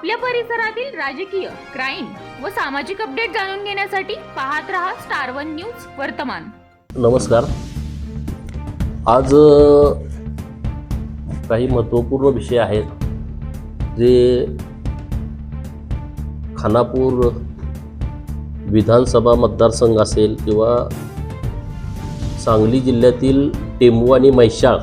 आपल्या परिसरातील राजकीय क्राईम व सामाजिक अपडेट जाणून घेण्यासाठी पाहत रहा स्टार वन न्यूज वर्तमान. नमस्कार. आज काही महत्त्वपूर्ण विषय आहेत जे खानापूर विधानसभा मतदारसंघ असेल किंवा सांगली जिल्ह्यातील टेंबू आणि मैशाळ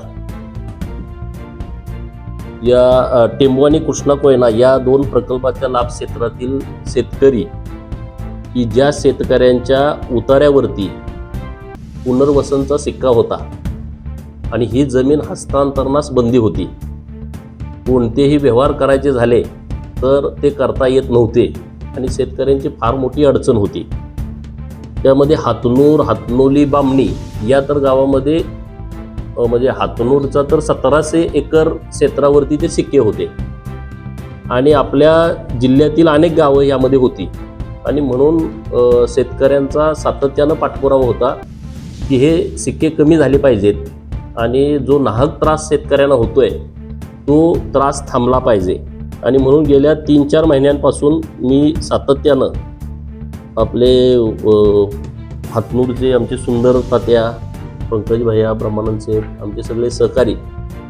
या टेंबू आणि कृष्णा कोयना या दोन प्रकल्पाच्या लाभ क्षेत्रातील शेतकरी की ज्या शेतकऱ्यांच्या उतार्यावरती पुनर्वसनचा सिक्का होता आणि ही जमीन हस्तांतरणास बंदी होती. कोणतेही व्यवहार करायचे झाले तर ते करता येत नव्हते आणि शेतकऱ्यांची फार मोठी अडचण होती. त्यामध्ये हातनूर हातनोली बामणी या तर गावामध्ये म्हणजे हातनूरचा तर सतराशे एकर क्षेत्रावरती ते सिक्के होते. आणि आपल्या जिल्ह्यातील अनेक गावं यामध्ये होती. आणि म्हणून शेतकऱ्यांचा सातत्यानं पाठपुरावा होता की हे सिक्के कमी झाले पाहिजेत आणि जो नाहक त्रास शेतकऱ्यांना होतोय तो त्रास थांबला पाहिजे. आणि म्हणून गेल्या तीन चार महिन्यांपासून मी सातत्यानं आपले अ, हातनूरचे आमचे सुंदर तात्या पंकज भैया ब्रह्मानंद सेठ आमचे सगळे सहकारी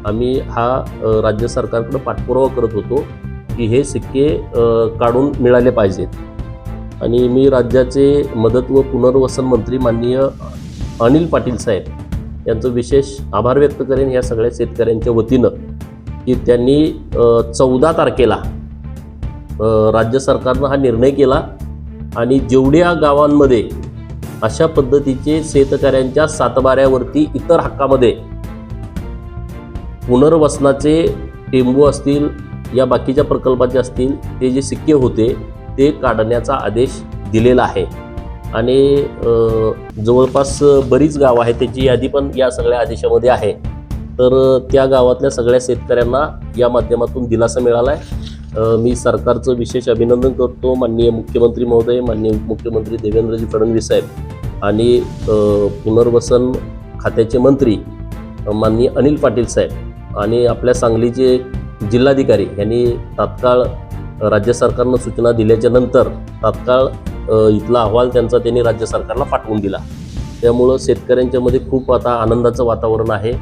आम्ही हा राज्य सरकारकडं पाठपुरावा करत होतो की हे सिक्के काढून मिळाले पाहिजेत. आणि मी राज्याचे मदत व पुनर्वसन मंत्री माननीय अनिल पाटील साहेब यांचं विशेष आभार व्यक्त करेन या सगळ्या शेतकऱ्यांच्या वतीनं की त्यांनी चौदा तारखेला राज्य सरकारनं हा निर्णय केला आणि जेवढ्या गावांमध्ये अशा पद्धतीचे शेतकऱ्यांच्या सातबाऱ्यावरती इतर हक्कामध्ये पुनर्वसनाचे टेंबू असतील या बाकीच्या प्रकल्पाचे असतील ते जे सिक्के होते ते काढण्याचा आदेश दिलेला आहे. आणि जवळपास बरीच गावं आहेत त्याची यादी पण या सगळ्या आदेशामध्ये आहे. तर त्या गावातल्या सगळ्या शेतकऱ्यांना या माध्यमातून दिलासा मिळाला आहे मी सरकारचं विशेष अभिनंदन करतो माननीय मुख्यमंत्री महोदय माननीय मुख्यमंत्री देवेंद्रजी फडणवीस साहेब आणि पुनर्वसन खात्याचे मंत्री माननीय अनिल पाटील साहेब आणि आपल्या सांगलीचे जिल्हाधिकारी यांनी तात्काळ राज्य सरकारनं सूचना दिल्याच्या नंतर तात्काळ इथला अहवाल त्यांचा त्यांनी राज्य सरकारला पाठवून दिला. त्यामुळं शेतकऱ्यांच्यामध्ये खूप आता आनंदाचं वातावरण आहे.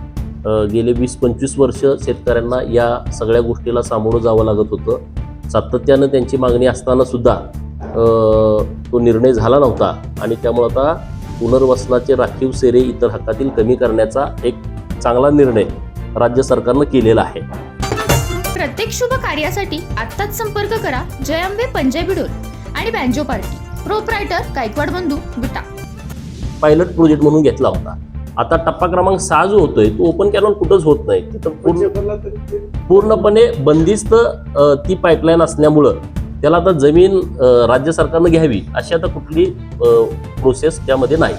गेले वीस पंचवीस वर्ष शेतकऱ्यांना या सगळ्या गोष्टीला सामोरं जावं लागत होतं. सातत्यानं त्यांची मागणी असताना सुद्धा तो निर्णय झाला नव्हता. आणि त्यामुळं आता पुनर्वसनाचे राखीव सेरे इतर हक्कातील कमी करण्याचा एक चांगला निर्णय राज्य सरकारनं केलेला आहे. प्रत्येक शुभ कार्यासाठी आत्ताच संपर्क करा जय अंबे पंजाबी डोल आणि बँजो पार्टी. प्रोप्रायटर गायकवाड बंधू विटा पायलट प्रोजेक्ट म्हणून घेतला होता. आता टप्पा क्रमांक सहा जो होतोय तो ओपन कॅनॉन कुठंच होत नाही. तिथं पूर्ण पूर्णपणे बंदिस्त ती पाईपलाईन असल्यामुळं त्याला आता जमीन राज्य सरकारनं घ्यावी अशी आता कुठली प्रोसेस त्यामध्ये नाही.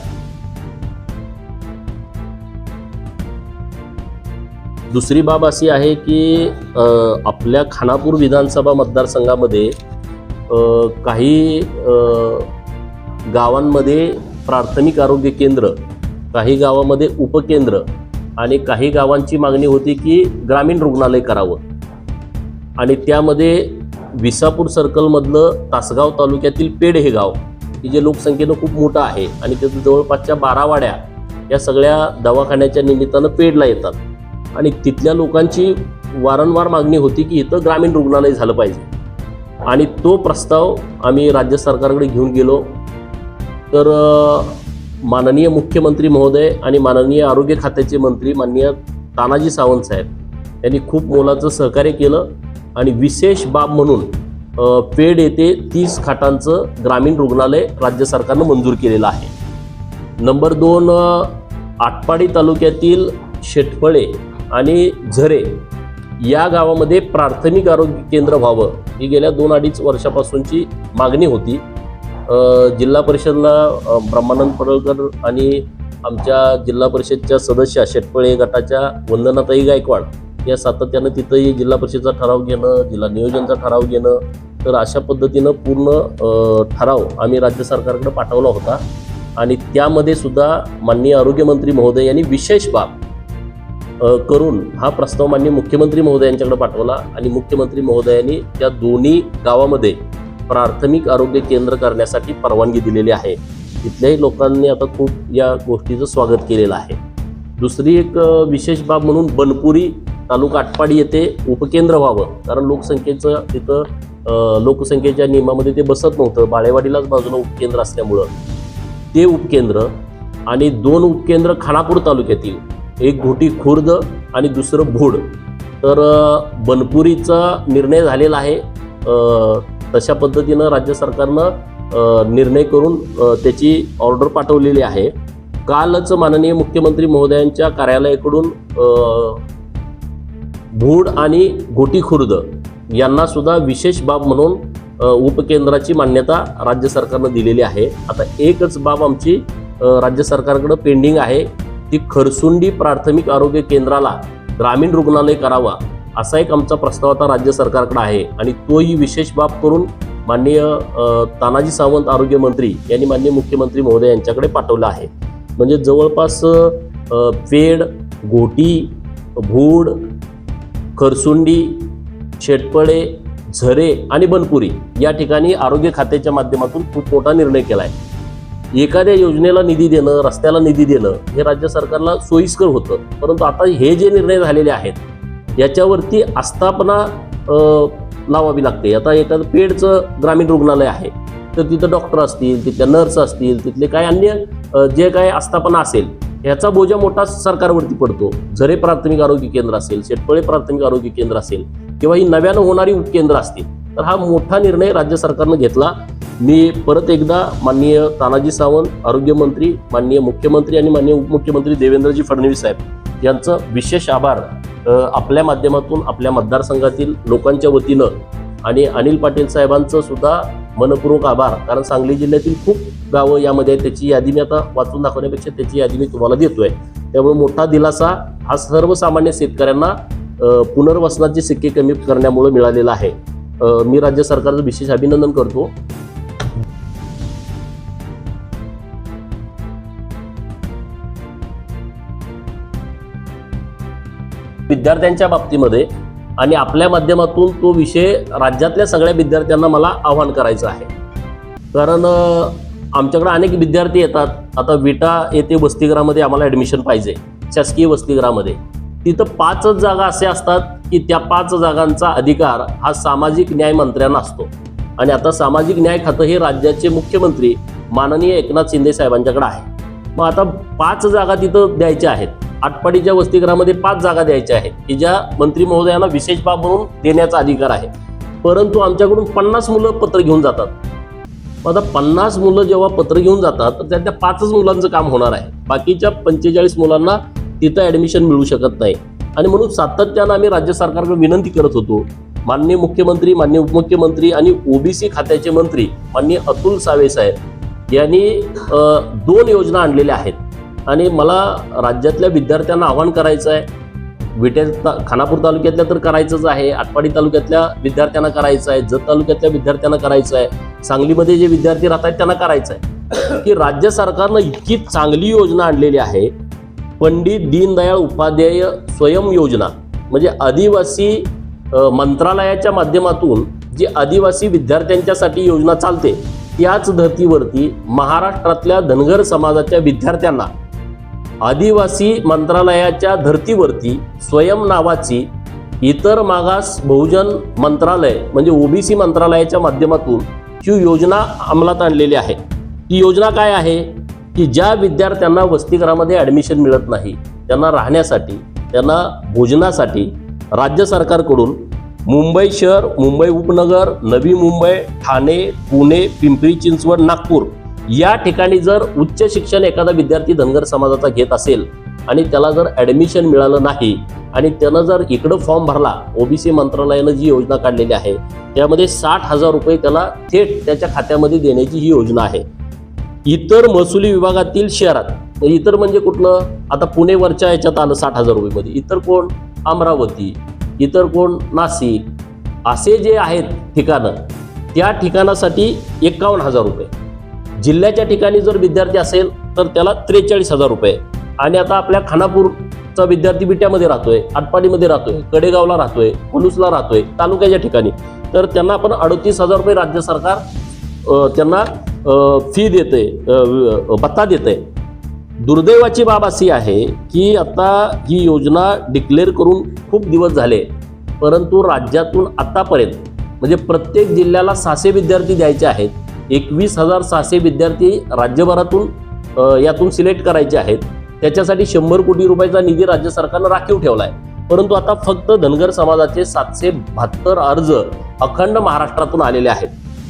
दुसरी बाब अशी आहे की आपल्या खानापूर विधानसभा मतदारसंघामध्ये काही गावांमध्ये प्राथमिक आरोग्य केंद्र काही गावामध्ये उपकेंद्र आणि काही गावांची मागणी होती की ग्रामीण रुग्णालय करावं. आणि त्यामध्ये विसापूर सर्कलमधलं तासगाव तालुक्यातील पेड हे गाव की जे लोकसंख्येनं खूप मोठं आहे आणि त्याचं जवळपासच्या बारा वाड्या या सगळ्या दवाखान्याच्या निमित्तानं पेडला येतात. आणि तिथल्या लोकांची वारंवार मागणी होती की इथं ग्रामीण रुग्णालय झालं पाहिजे. आणि तो प्रस्ताव आम्ही राज्य सरकारकडे घेऊन गेलो. तर माननीय मुख्यमंत्री महोदय आणि माननीय आरोग्य खात्याचे मंत्री माननीय तानाजी सावंत साहेब यांनी खूप मोलाचं सहकार्य केलं आणि विशेष बाब म्हणून पेड येथे तीस खाटांचं ग्रामीण रुग्णालय राज्य सरकारनं मंजूर केलेलं आहे. नंबर दोन आटपाडी तालुक्यातील शेटफळे आणि झरे या गावामध्ये प्राथमिक आरोग्य केंद्र व्हावं ही गेल्या दोन अडीच वर्षापासूनची मागणी होती. जिल्हा परिषदला ब्रह्मानंद पडळकर आणि आमच्या जिल्हा परिषदच्या सदस्य शेटपळे गटाच्या वंदनाताई गायकवाड या सातत्यानं तिथंही जिल्हा परिषदचा ठराव घेणं जिल्हा नियोजनचा ठराव घेणं तर अशा पद्धतीनं पूर्ण ठराव आम्ही राज्य सरकारकडे पाठवला होता. आणि त्यामध्ये सुद्धा माननीय आरोग्यमंत्री महोदय यांनी विशेष बाब करून हा प्रस्ताव मान्य मुख्यमंत्री महोदयांच्याकडे पाठवला. आणि मुख्यमंत्री महोदयांनी त्या दोन्ही गावामध्ये प्राथमिक आरोग्य केंद्र करण्यासाठी परवानगी दिलेली आहे. तिथल्याही लोकांनी आता खूप या गोष्टीचं स्वागत केलेलं आहे. दुसरी एक विशेष बाब म्हणून बनपुरी तालुका आटपाडी येथे उपकेंद्र व्हावं. कारण लोकसंख्येचं तिथं लोकसंख्येच्या नियमामध्ये ते बसत नव्हतं. बाळेवाडीलाच बाजूला उपकेंद्र असल्यामुळं. ते उपकेंद्र आणि दोन उपकेंद्र खानापूर तालुक्यातील. एक घोटी खुर्द आणि दुसरं भोड. तर बनपुरीचा निर्णय झालेला आहे. तशा पद्धतीनं राज्य सरकारनं निर्णय करून त्याची ऑर्डर पाठवलेली आहे. कालच माननीय मुख्यमंत्री महोदयांच्या कार्यालयाकडून भूड आणि गोटी खुर्द यांना सुद्धा विशेष बाब म्हणून उपकेंद्राची मान्यता राज्य सरकारनं दिलेली आहे. आता एकच बाब आमची राज्य सरकारकडं पेंडिंग आहे. ती खरसुंडी प्राथमिक आरोग्य केंद्राला ग्रामीण रुग्णालय करावा. असा एक आमचा प्रस्ताव आता राज्य सरकारकडे आहे. आणि तोही विशेष बाब करून माननीय तानाजी सावंत आरोग्य मंत्री यांनी माननीय मुख्यमंत्री महोदय यांच्याकडे पाठवलं आहे. म्हणजे जवळपास पेड घोटी भूड खरसुंडी शेटपळे झरे आणि बनपुरी या ठिकाणी आरोग्य खात्याच्या माध्यमातून खूप मोठा निर्णय केला आहे एखाद्या योजनेला निधी देणं रस्त्याला निधी देणं हे राज्य सरकारला सोयीस्कर होतं. परंतु आता हे जे निर्णय झालेले आहेत याच्यावरती आस्थापना लावावी लागते. आता एखादं पेडचं ग्रामीण रुग्णालय आहे तर तिथं डॉक्टर असतील तिथल्या नर्स असतील तिथले काय अन्य जे काय आस्थापना असेल ह्याचा बोजा मोठा सरकारवरती पडतो. झरे प्राथमिक आरोग्य केंद्र असेल शेटपळे प्राथमिक आरोग्य केंद्र असेल किंवा ही नव्यानं होणारी उपकेंद्र असतील तर हा मोठा निर्णय राज्य सरकारनं घेतला. मी परत एकदा माननीय तानाजी सावंत आरोग्यमंत्री माननीय मुख्यमंत्री आणि माननीय उपमुख्यमंत्री देवेंद्रजी फडणवीस साहेब यांचं विशेष आभार आपल्या माध्यमातून आपल्या मतदारसंघातील लोकांच्या वतीनं आणि अनिल पाटील साहेबांचं सुद्धा मनपूर्वक आभार. कारण सांगली जिल्ह्यातील खूप गावं यामध्ये आहेत त्याची यादी मी आता वाचून दाखवण्यापेक्षा त्याची यादी मी तुम्हाला देतोय. त्यामुळे मोठा दिलासा हा सर्वसामान्य शेतकऱ्यांना पुनर्वसनाची पुनर्वसनाचे सिक्के कमी करण्यामुळे मिळालेला आहे. मी राज्य सरकारचं विशेष अभिनंदन करतो. विद्यार्थ्यांच्या बाबतीमध्ये आणि आपल्या माध्यमातून तो विषय राज्यातल्या सगळ्या विद्यार्थ्यांना मला आव्हान करायचं आहे. कारण आमच्याकडे अनेक विद्यार्थी येतात. आता विटा येथे वसतिगृहामध्ये आम्हाला ॲडमिशन पाहिजे. शासकीय वसतिगृहामध्ये. तिथं पाचच जागा असे असतात की त्या पाच जागांचा अधिकार हा सामाजिक न्याय मंत्र्यांना असतो. आणि आता सामाजिक न्याय खातं हे राज्याचे मुख्यमंत्री माननीय एकनाथ शिंदे साहेबांच्याकडे आहे. मग आता पाच जागा तिथं द्यायच्या आहेत. आटपाडीच्या वसतिगृहामध्ये पाच जागा द्यायच्या आहेत की ज्या मंत्री महोदयांना विशेष बाब म्हणून देण्याचा अधिकार आहे. परंतु आमच्याकडून पन्नास मुलं पत्र घेऊन जातात. आता पन्नास मुलं जेव्हा पत्र घेऊन जातात तर त्यातल्या पाचच मुलांचं काम होणार आहे. बाकीच्या पंचेचाळीस मुलांना तिथं ॲडमिशन मिळू शकत नाही. आणि म्हणून सातत्यानं आम्ही राज्य सरकारकडे विनंती करत होतो. माननीय मुख्यमंत्री माननीय उपमुख्यमंत्री आणि ओबीसी खात्याचे मंत्री माननीय अतुल सावे साहेब यांनी दोन योजना आणलेल्या आहेत. आणि मला राज्यातल्या विद्यार्थ्यांना आवाहन करायचं आहे. विटे ता खानापूर तालुक्यातल्या तर करायचंच आहे. आटपाडी तालुक्यातल्या विद्यार्थ्यांना करायचं आहे. जत तालुक्यातल्या विद्यार्थ्यांना करायचं आहे. सांगलीमध्ये जे विद्यार्थी राहत आहेत त्यांना करायचं आहे. की राज्य सरकारनं इतकी चांगली योजना आणलेली आहे. पंडित दीनदयाळ उपाध्याय स्वयं योजना. म्हणजे आदिवासी मंत्रालयाच्या माध्यमातून जी आदिवासी विद्यार्थ्यांच्यासाठी योजना चालते त्याच धर्तीवरती महाराष्ट्रातल्या धनगर समाजाच्या विद्यार्थ्यांना आदिवासी मंत्रालयाच्या धर्तीवरती स्वयं नावाची इतर मागास बहुजन मंत्रालय म्हणजे ओबीसी मंत्रालयाच्या माध्यमातून ही योजना अंमलात आणलेली आहे. ती योजना काय आहे? की ज्या विद्यार्थ्यांना वसतिगृहामध्ये ॲडमिशन मिळत नाही त्यांना राहण्यासाठी त्यांना भोजनासाठी राज्य सरकारकडून मुंबई शहर मुंबई उपनगर नवी मुंबई ठाणे पुणे पिंपरी चिंचवड नागपूर या ठिकाणी जर उच्च शिक्षण एखादा विद्यार्थी धनगर समाजाचा घेत असेल आणि त्याला जर ॲडमिशन मिळालं नाही आणि त्यानं जर इकडं फॉर्म भरला ओबीसी मंत्रालयानं जी योजना काढलेली आहे त्यामध्ये साठ हजार रुपये त्याला थेट त्याच्या खात्यामध्ये देण्याची ही योजना आहे. इतर महसुली विभागातील शहरात म्हणजे इतर म्हणजे कुठलं? आता पुणेवरच्या याच्यात आलं साठ हजार रुपयेमध्ये. इतर कोण? अमरावती इतर कोण? नाशिक. असे जे आहेत ठिकाणं त्या ठिकाणासाठी एकावन्न हजार रुपये. जिल्ह्याच्या ठिकाणी जर विद्यार्थी असेल तर त्याला त्रेचाळीस हजार रुपये. आणि आता आपल्या खानापूरचा विद्यार्थी बिट्यामध्ये राहतोय आटपाडीमध्ये राहतोय कडेगावला राहतोय कुलूसला राहतोय तालुक्याच्या ठिकाणी. तर त्यांना आपण अडतीस हजार रुपये राज्य सरकार त्यांना फी देते भत्ता देते दुर्दैवाची बाब अशी आहे की आता ही योजना डिक्लेअर करून खूप दिवस झाले परंतु राज्यातून आतापर्यंत म्हणजे प्रत्येक जिल्ह्याला सहाशे विद्यार्थी द्यायचे आहेत एकवीस हजार सहाशे विद्यार्थी राज्यभरातून यातून सिलेक्ट करायचे आहेत. त्याच्यासाठी शंभर कोटी रुपयाचा निधी राज्य सरकारनं राखीव ठेवला आहे परंतु आता फक्त धनगर समाजाचे सातशे बहात्तर अर्ज अखंड महाराष्ट्रातून आलेले आहेत.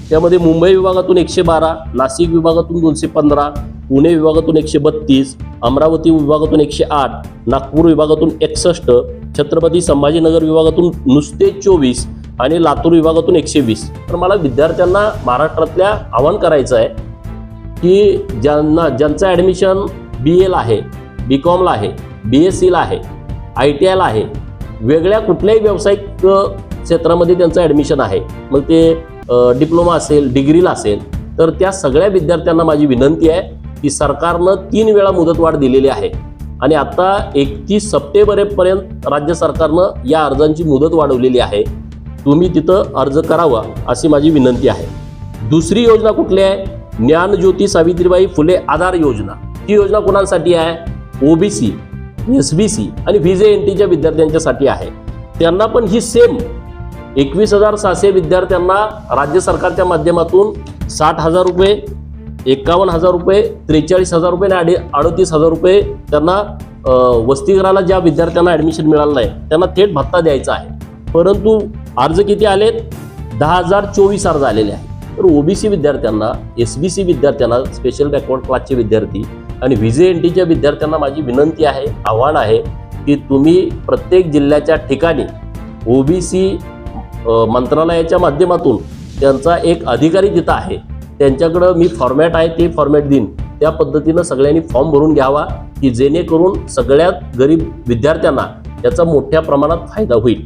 त्यामध्ये मुंबई विभागातून एकशे बारा नाशिक विभागातून दोनशे पंधरा पुणे विभागातून एकशे बत्तीस अमरावती विभागातून एकशे आठ नागपूर विभागातून एकसष्ट छत्रपती संभाजीनगर विभागातून नुसते चोवीस आणि लातूर विभागातून एकशे वीस. तर मला विद्यार्थ्यांना महाराष्ट्रातल्या आवाहन करायचं आहे की ज्यांना ज्यांचं ॲडमिशन बी एला आहे बी कॉमला आहे बी एस सीला आहे आय टी आयला आहे वेगळ्या कुठल्याही व्यावसायिक क्षेत्रामध्ये त्यांचं ॲडमिशन आहे. मग ते डिप्लोमा असेल डिग्रीला असेल तर त्या सगळ्या विद्यार्थ्यांना माझी विनंती आहे की सरकारनं तीन वेळा मुदतवाढ दिलेली आहे. आणि आता एकतीस सप्टेंबरपर्यंत राज्य सरकारनं या अर्जांची मुदत वाढवलेली आहे. तुम्ही तिथं अर्ज करावा अशी माझी विनंती आहे. दुसरी योजना कुठली आहे? ज्ञानज्योती सावित्रीबाई फुले आधार योजना. ही योजना कोणासाठी आहे? ओबीसी एस बी सी आणि व्ही जे एन टीच्या विद्यार्थ्यांच्यासाठी आहे. त्यांना पण ही सेम एकवीस हजार सहाशे विद्यार्थ्यांना राज्य सरकारच्या माध्यमातून साठ हजार रुपये एकावन्न हजार रुपये त्रेचाळीस हजार रुपये आणि अडतीस हजार रुपये त्यांना वसतिगृहाला ज्या विद्यार्थ्यांना ॲडमिशन मिळालं नाही त्यांना थेट भत्ता द्यायचा आहे. परंतु अर्ज किती आलेत? दहा हजार चोवीस अर्ज आलेले आहेत. तर ओबीसी विद्यार्थ्यांना एस बी सी विद्यार्थ्यांना स्पेशल बॅकवर्ड क्लासचे विद्यार्थी आणि व्हिजे एन टीच्या विद्यार्थ्यांना माझी विनंती आहे आव्हान आहे की तुम्ही प्रत्येक जिल्ह्याच्या ठिकाणी ओबीसी मंत्रालयाच्या माध्यमातून त्यांचा एक अधिकारी तिथं आहे त्यांच्याकडं मी फॉर्मॅट आहे ते फॉर्मॅट देईन. त्या पद्धतीनं सगळ्यांनी फॉर्म भरून घ्यावा की जेणेकरून सगळ्यात गरीब विद्यार्थ्यांना याचा मोठ्या प्रमाणात फायदा होईल.